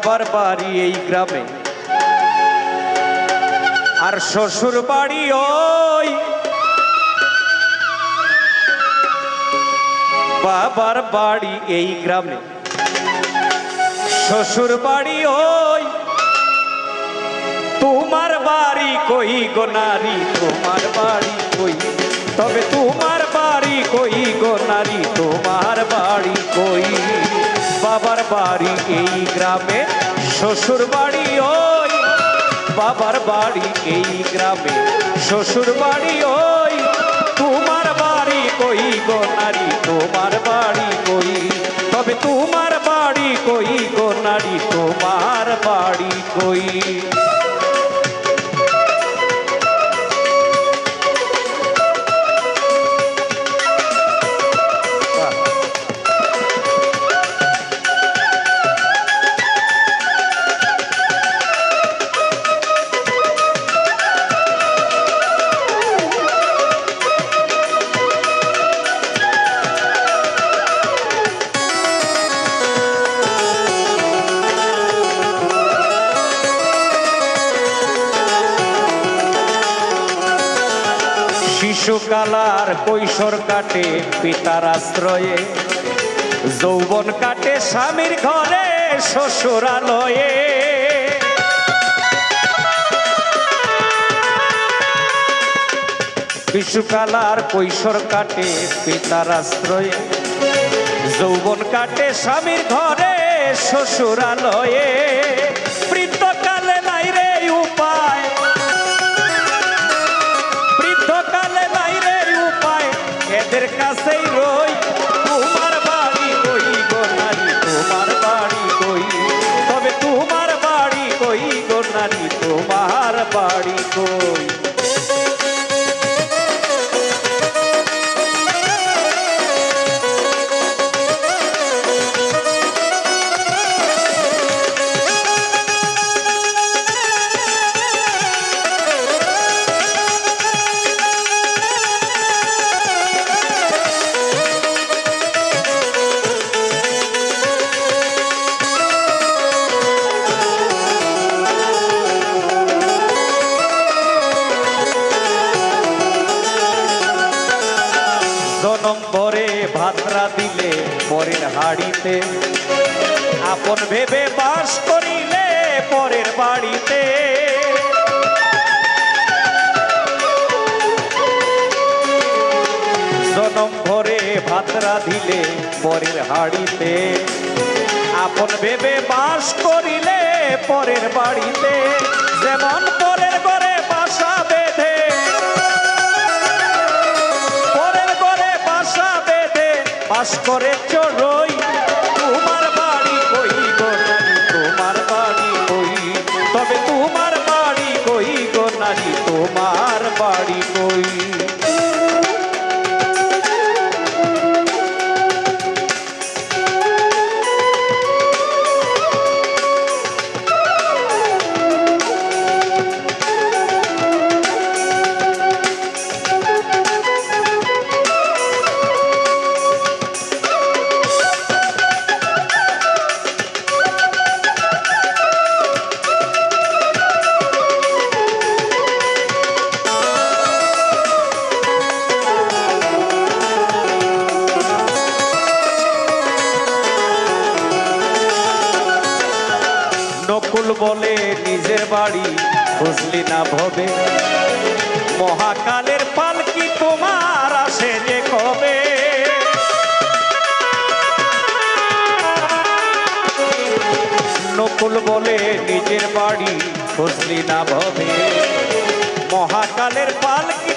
বাবার বাড়ি এই গ্রামে। আর শ্বশুর বাড়ি ওই বাবার বাড়ি এই গ্রামে। শ্বশুর বাড়ি ওই, তোমার বাড়ি কই গো নারী, তোমার বাড়ি কই? তবে তোমার বাড়ি কই গো নারী, তোমার বাড়ি কই? বাবার বাড়ি এই গ্রামে শ্বশুর বাড়ি ওই, বাবার বাড়ি এই গ্রামে। শ্বশুর বাড়ি ওই, তোমার বাড়ি কই গো নারী, তোমার বাড়ি কই? তবে তোমার বাড়ি কই গো নারী, তোমার বাড়ি কই? শিশুকালার কৈশোর কাটে পিতার আশ্রয়ে। যৌবন কাটে স্বামীর ঘরে শ্বশুরালয়ে শিশুকালার কৈশোর কাটে পিতার আশ্রয়ে। যৌবন কাটে স্বামীর ঘরে শ্বশুরালয়ে ভাতরা দিলে পরের হাড়িতে। আপন ভেবে বাস করিলে পরের বাড়িতে। জনম ভরে ভাতরা দিলে পরের হাড়িতে। আপন ভেবে বাস করিলে পরের বাড়িতে। যেমন পরের ঘরে বাস করে বলে নিজের বাড়ি বুঝলি না ভবে। মহাকালের পালকি তোমার আসে যে কবে? নকুল বলে নিজের বাড়ি বুঝলি না ভবে। মহাকালের পালকি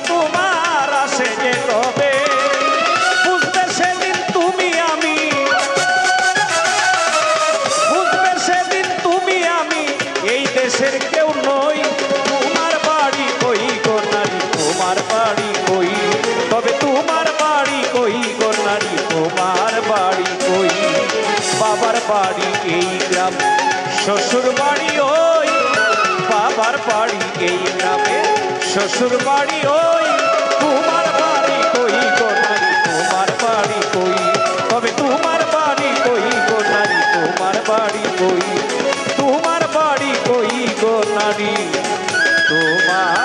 শ্বশুর বাড়ি ওই বাবার বাড়ি, এই নামে শ্বশুর বাড়ি ওই তোমার বাড়ি কই গো তোমার বাড়ি কই? তবে তোমার বাড়ি কই গো তোমার বাড়ি কই? তোমার বাড়ি কই গো তোমার